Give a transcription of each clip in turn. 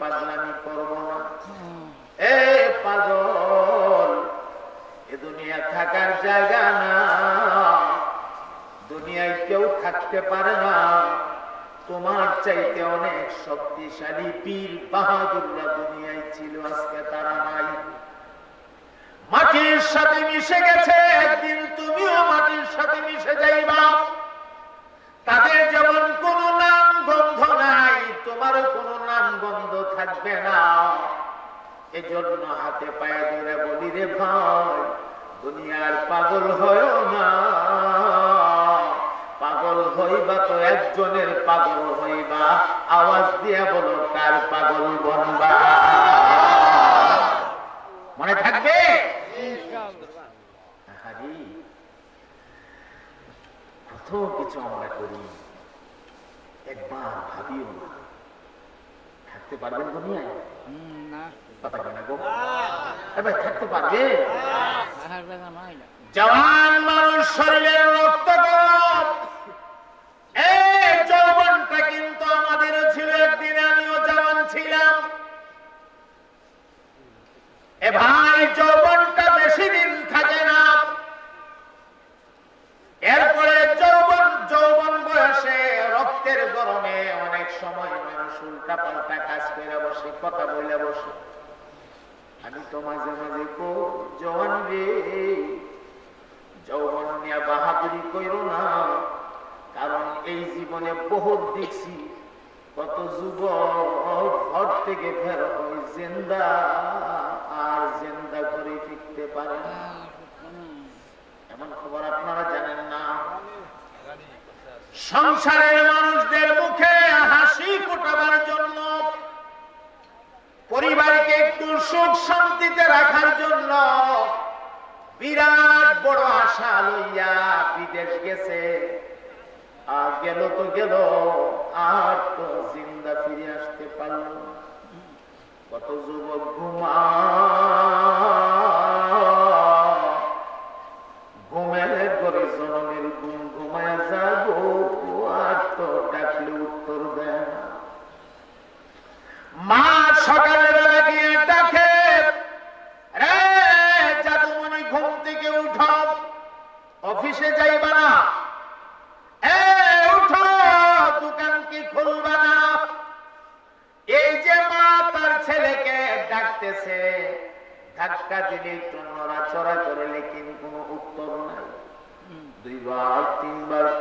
পাগলামি করব না। এ পাগল এ দুনিয়া থাকার জায়গা না। দুনিয়ায় কেউ থাকতে পারে না। তোমার চাইতে অনেক শক্তিশালী বীর বাহাদুররা দুনিয়ায় ছিল আজকে তারা নাই। মাটির সাথে মিশে গেছে একদিন এজন্য হাতে পায়ে ধরে বলি রে ভাই, দুনিয়ার পাগল হয় না। পাগল হইবা তো একজনের পাগল হইবা। আওয়াজ দিয়া বলো, কার পাগল বনবা? মনে থাকবে? কত কিছু আমরা করি, একবার ভাবিও না। থাকতে পারবেন দুনিয়ায়? এবার থাকতে পারবে? জওয়ান মানুষ শরীরের রক্ত মানুষ উল্টা পাল্টা কাজ করে বসে কথা বলে বসে। আমি তো মাঝে মাঝে কো জওয়ান রে যৌবন নিয়ে বাহাদুরি কইরো না। কারণ এই জীবনে বহুত দেখছি কত যুবক ঘর থেকে ফের হয় জেন্দা আর জেন্দা করে ফিরতে পারে না। এমন খবর আপনারা জানেন না? সংসারের মানুষদের মুখে পরিবারকে একটু সুখ শান্তিতে রাখার জন্য বিরাট বড় আশা লইয়া বিদেশ গেছে। আর গেল তো গেল, আর তো জিন্দা ফিরে আসতে পারল কত যুবক ঘুমা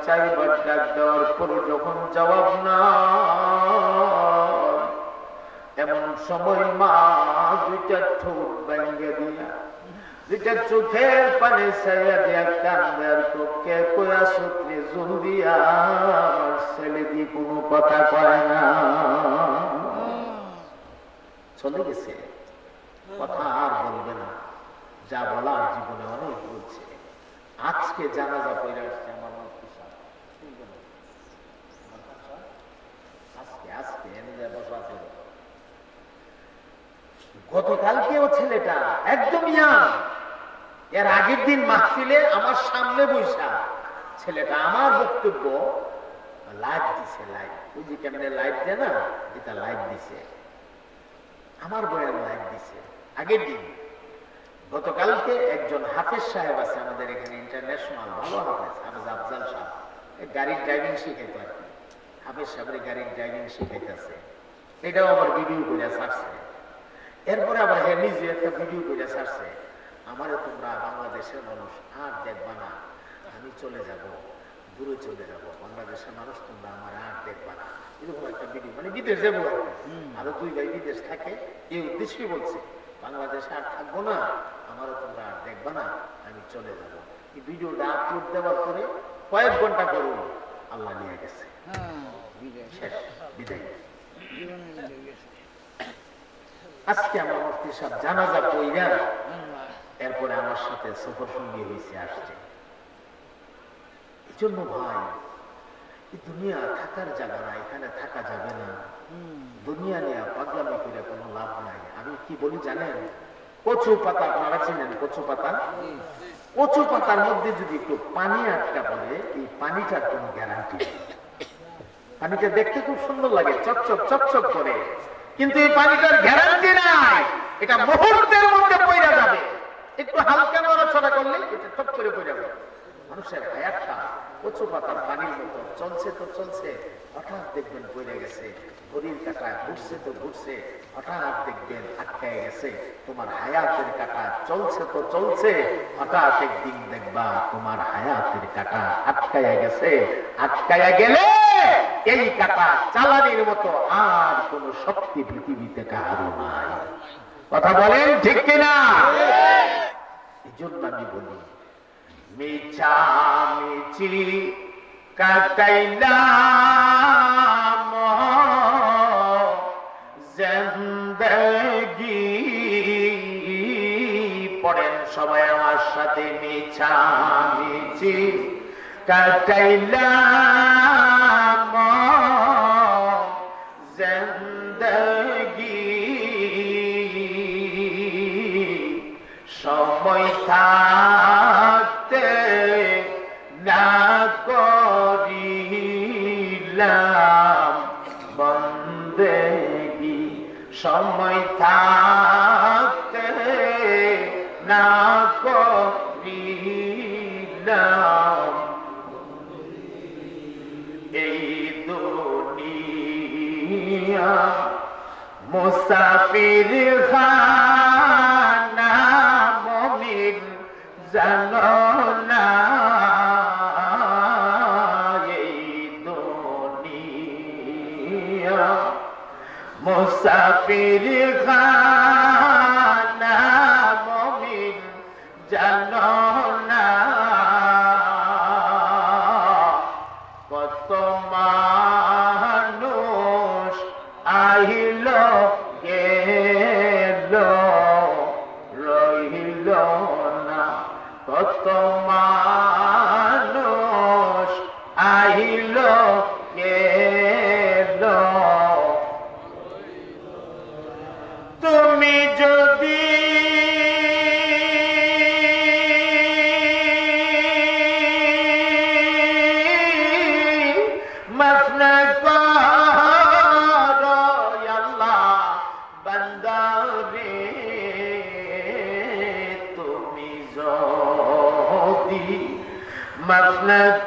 চারবার ডাক দেওয়ার পরে যখন জবাব না এমন সময় মা দুইটা ঠোঁট ব্যাঙ্গে দিয়া, দুইটা চোখের পানি ছাইয়া দিয়া কান্দার তোকে কয়া সূত্রে জোর দিয়া ছেলে দিয়ে কোনো কথা কয় না। চলে গেছে। কথা আর বলবে না। যা বলার জীবনে অনেক বলছে আজকে জানাজা পড়ে আসছে আমার ছেলেটা একদম এর আগের দিন মাহফিলে আমার সামনে বৈশা। ছেলেটা আমার বক্তব্য লাইভ দিছে লাইভ ওই যে লাইভ দেয় না, এটা লাইভ দিছে। আমার বইয়ের লাইভ দিছে। আগের দিন। গতকালকে একজন হাফেজ সাহেব আছে আমাদের এখানে ইন্টারন্যাশনাল ভালো হাফেজ হাফেজ আফজাল সাহেব। গাড়ির ড্রাইভিং শিখাইতে আর কি হাফেজ সাহেবের গাড়ির ড্রাইভিং শিখাইতেছে। এটাও আবার ভিডিও করে ছাড়ছে। এরপরে আবার হ্যাঁ নিজে একটা ভিডিও করে ছাড়ছে। আমারে তোমরা বাংলাদেশের মানুষ আর দেখবা না। আমি চলে যাব, দূরে চলে যাব। বাংলাদেশের মানুষ তোমরা আমার আর দেখবা না। এরকম একটা ভিডিও মানে বিদেশ যাব আরও দুই ভাই বিদেশ থাকে, এই উদ্দেশ্যে বলছে, বাংলাদেশে আর থাকব না। আমারও তোমরা আর দেখবা না। আমি চলে যাব। এই ভিডিওটা আপলোড দেওয়ার পরে কয়েক ঘণ্টা পরে আল্লাহ নিয়ে গেছে। বিদায়। আজকে আমার মুফতি সাহেব জানাজা কইরা এরপরে আমার সাথে সফর সঙ্গী হয়েছে আসছে। এই জন্য ভাই এই দুনিয়া থাকার জায়গা না এখানে থাকা যাবে না। দুনিয়া নিয়ে পাগলামি করে কোনো লাভ নাই। আমি কি বলি জানেন? কচু পাতা, আপনারা চিনেন কচু পাতা? কচু পাতার মধ্যে যদি একটু পানি আটকা পড়ে, এই পানিটার কোনো গ্যারান্টি পানিটা দেখতে খুব সুন্দর লাগে, চকচক চকচক করে। কিন্তু এই পানিটার গ্যারান্টি নাই। এটা মুহূর্তের মধ্যে পড়ে যাবে। একটু হালকা নড়াচড়া করলে এটা টপ করে পড়ে যাবে। মানুষের হায়াতটা কচু পাতার পানির মতো চলছে তো চলছে হঠাৎ দেখবেন পড়ে গেছে। ঘড়ির কাটা ঘুরছে তো ঘুরছে হঠাৎ দেখবেন আটকায় গেছে। তোমার হায়াতের কাটা চলছে তো চলছে হঠাৎ একদিন দেখবা তোমার হায়াতের কাটা আটকায় গেছে। আটকায় গেলে এই কাটা চালানির মতো আর কোন শক্তি পৃথিবীতে কারও নাই। কথা বলেন ঠিক কিনা? এই জন্য আমি বলি মিছামিছি কাটাইলাম জেন্দেগি পড়েন সবাই আমার সাথে মিছামিছি কাটাইলাম থাকতে না করিলাম। এই দুনিয়া মুসাফির খানা মমিন জানো মুসাফির খানা মাফ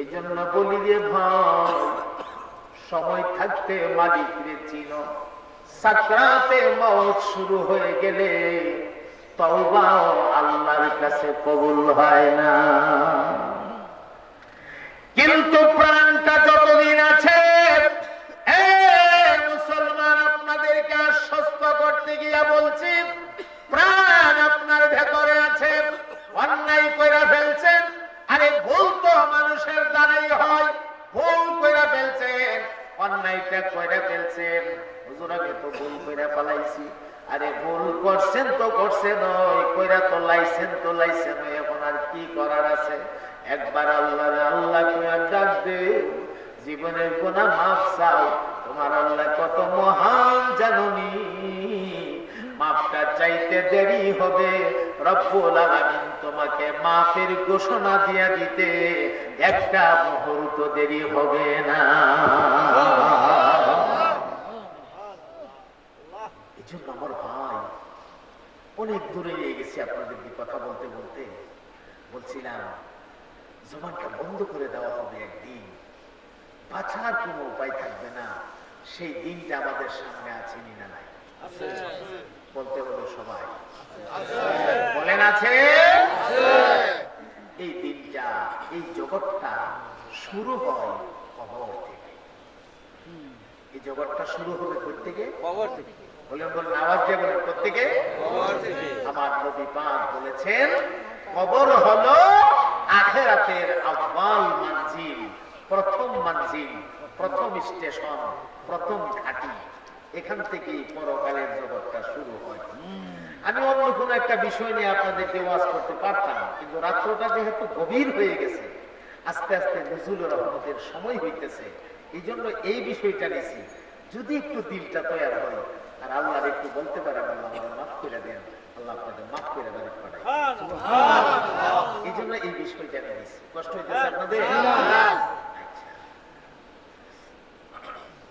এই জন্য বলি যে ভাই, সময় থাকতে মালিক রে সাক্ষাতে মত শুরু হয়ে গেলে আল্লাহর কাছে কবুল হয় না। কিন্তু প্রাণটা ফেলাইছি আরে ভুল করছেন তো করছেন ওই কইরা তো লাইছেন তো লাইছেন এখন আর কি করার আছে? একবার আল্লাহ আল্লাহ কইয়া ডাক দে। জীবনের গোনা মাফ চাও। তোমার আল্লাহ কত মহান জাননি। মাফটা চাইতে দেরি হবে। রব্বুল আলামিন তোমাকে মাফের ঘোষণা দিয়া দিতে। একটা মুহূর্ত দেরি হবে না। এই জন্য আমার ভাই অনেক দূরে নিয়ে গেছি আপনাদেরকে কথা বলতে বলতে। বলছিলাম জবানটা বন্ধ করে দেওয়া হবে একদিন। বাঁচার কোনো উপায় থাকবে না। সেই দিনটা আমাদের সামনে আছে নি না নাই। বলতে হলো সবাই। বলেন আছে? এই দিনটা এই জগৎটা শুরু হয় কবর থেকে। এই জগৎটা শুরু হবে কোথ থেকে কবর থেকে। আওয়াজ দিয়ে বলেন থেকে আমার নবী পাক বলেছেন, কবর হলো আখেরাতের মানজিল, প্রথম মানজিল, প্রথম স্টেশন, প্রথম ঘাঁটি। এখান থেকেই পরকালের জগৎটা শুরু হয়। আমি অন্য কোনো একটা বিষয় নিয়ে আপনাদেরকে ওয়াজ করতে পারতাম, কিন্তু রাত্রটা যেহেতু গভীর হয়ে গেছে, আস্তে আস্তে নজরুল রহমতের সময় হইতেছে এই জন্য এই বিষয়টা নিয়েছি। যদি একটু দিলটা তৈরি হয় আর আল্লাহ একটু বলতে পারেন আল্লাহ আমাদের মাফ করে দেন আল্লাহ আপনাদের মাফ করে পাঠায় এই জন্য এই বিষয়টা নিয়েছি কষ্ট হইতেছে আপনাদের? আচ্ছা।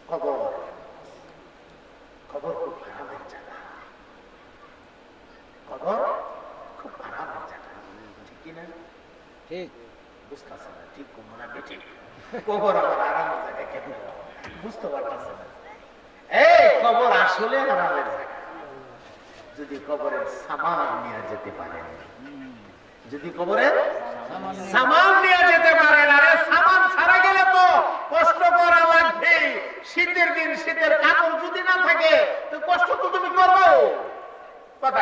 খবর। খবর খুব আরামের জায়গা। খবর খুব আরামের জায়গা। ঠিক কিনা ঠিক। বুঝতেছে না ঠিক না বেঠিক। কবর আমার আরামের জায়গা কেন বুঝতে পারতেছে না। এই কবর আসলে যদি কবরের সামান নিয়ে যেতে যদি কবরে সামান নিয়ে যেতে আরে সামান ছাড়া গেলে তো কষ্ট করা লাগবে। শীতের দিন শীতের কাপড় যদি না থাকে, তো কষ্ট তো তুমি করব কথা